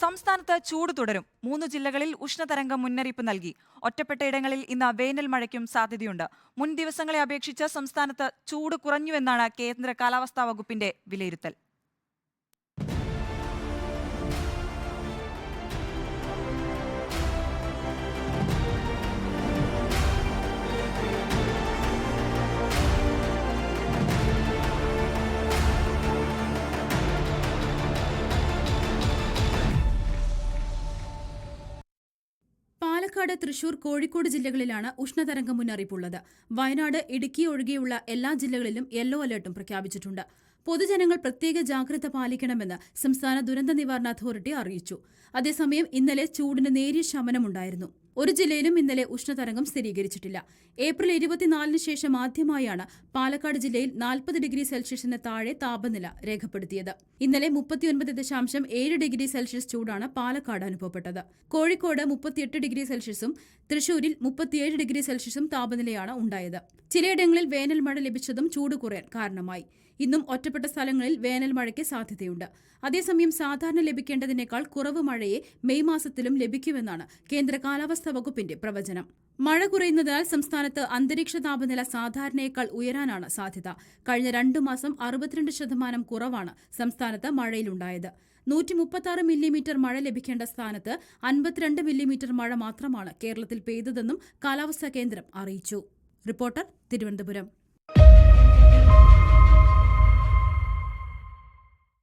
സംസ്ഥാനത്ത് ചൂട് തുടരും. മൂന്ന് ജില്ലകളിൽ ഉഷ്ണതരംഗം മുന്നറിയിപ്പ് നൽകി. ഒറ്റപ്പെട്ട ഇടങ്ങളിൽ ഇന്ന് വേനൽ മഴയ്ക്കും സാധ്യതയുണ്ട്. മുൻ ദിവസങ്ങളെ അപേക്ഷിച്ച് സംസ്ഥാനത്ത് ചൂട് കുറഞ്ഞുവെന്നാണ് കേന്ദ്ര കാലാവസ്ഥാ വകുപ്പിന്റെ വിലയിരുത്തൽ. പാലക്കാട് തൃശൂർ കോഴിക്കോട് ജില്ലകളിലാണ് ഉഷ്ണതരംഗ മുന്നറിയിപ്പുള്ളത്. വയനാട് ഇടുക്കി ഒഴികെയുള്ള എല്ലാ ജില്ലകളിലും യെല്ലോ അലർട്ടും പ്രഖ്യാപിച്ചിട്ടുണ്ട്. പൊതുജനങ്ങൾ പ്രത്യേക ജാഗ്രത പാലിക്കണമെന്ന് സംസ്ഥാന ദുരന്ത നിവാരണ അതോറിറ്റി അറിയിച്ചു. അതേസമയം ഇന്നലെ ചൂടിന് നേരിയ ശമനമുണ്ടായിരുന്നു. ഒരു ജില്ലയിലും ഇന്നലെ ഉഷ്ണതരംഗം സ്ഥിരീകരിച്ചിട്ടില്ല. ഏപ്രിൽ ഇരുപത്തിനാലിന് ശേഷം ആദ്യമായാണ് പാലക്കാട് ജില്ലയിൽ നാൽപ്പത് ഡിഗ്രി സെൽഷ്യസിന് താഴെ താപനില രേഖപ്പെടുത്തിയത്. ഇന്നലെ മുപ്പത്തിയൊൻപത് ദശാംശം ഏഴ് ഡിഗ്രി സെൽഷ്യസ് ചൂടാണ് പാലക്കാട് അനുഭവപ്പെട്ടത്. കോഴിക്കോട് മുപ്പത്തിയെട്ട് ഡിഗ്രി സെൽഷ്യസും തൃശൂരിൽ മുപ്പത്തിയേഴ് ഡിഗ്രി സെൽഷ്യസും താപനിലയാണ് ഉണ്ടായത്. ചിലയിടങ്ങളിൽ വേനൽ മഴ ലഭിച്ചതും ചൂട് കുറയാൻ കാരണമായി. ഇന്നും ഒറ്റപ്പെട്ട സ്ഥലങ്ങളിൽ വേനൽ മഴയ്ക്ക് സാധ്യതയുണ്ട്. അതേസമയം സാധാരണ ലഭിക്കേണ്ടതിനേക്കാൾ കുറവ് മഴയെ മെയ് മാസത്തിലും ലഭിക്കുമെന്നാണ് കേന്ദ്ര കാലാവസ്ഥാ വകുപ്പിന്റെ പ്രവചനം. മഴ കുറയുന്നതിനാൽ സംസ്ഥാനത്ത് അന്തരീക്ഷ താപനില സാധാരണയേക്കാൾ ഉയരാനാണ് സാധ്യത. കഴിഞ്ഞ രണ്ടു മാസം അറുപത്തിരണ്ട് ശതമാനം കുറവാണ് സംസ്ഥാനത്ത് മഴയിലുണ്ടായത്. നൂറ്റി മുപ്പത്തി മില്ലിമീറ്റർ മഴ ലഭിക്കേണ്ട സ്ഥാനത്ത് അൻപത്തിരണ്ട് മില്ലിമീറ്റർ മഴ മാത്രമാണ് കേരളത്തിൽ പെയ്തതെന്നും കാലാവസ്ഥാ കേന്ദ്രം അറിയിച്ചു. റിപ്പോർട്ടർ തിരുവനന്തപുരം.